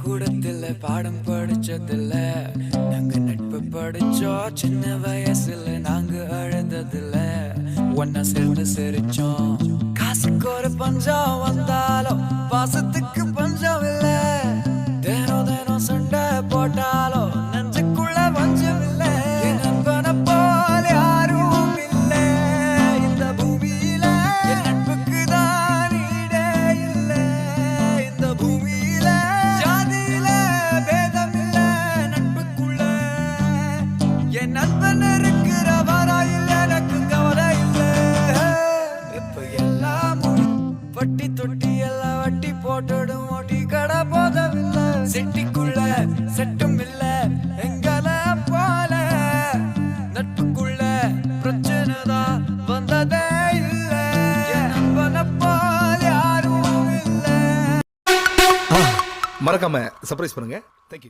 பள்ளிக்கூடத்துல பாடம் படிச்சதில்ல நாங்க நட்பு படிச்சோம் சின்ன வயசுல நாங்க அழுந்ததில்ல ஒன்னா சேர்ந்து சிரிச்சோம். காசுக்கு ஒரு பஞ்சம் வந்தாலும் பாசத்து என் நண்பன் இருக்கிற இல்ல எனக்கு கவலை இல்ல. இப்ப எல்லாம் வட்டி தொட்டி எல்லாம் வட்டி போட்டுடும் ஓட்டி கடை போதவில்லை. செட்டிக்குள்ள செட்டும் இல்ல எங்கள போல. நட்புக்குள்ள பிரச்சனை தான் வந்ததே யாரும் இல்ல. மறக்காம சர்ப்ரைஸ் பண்ணுங்க.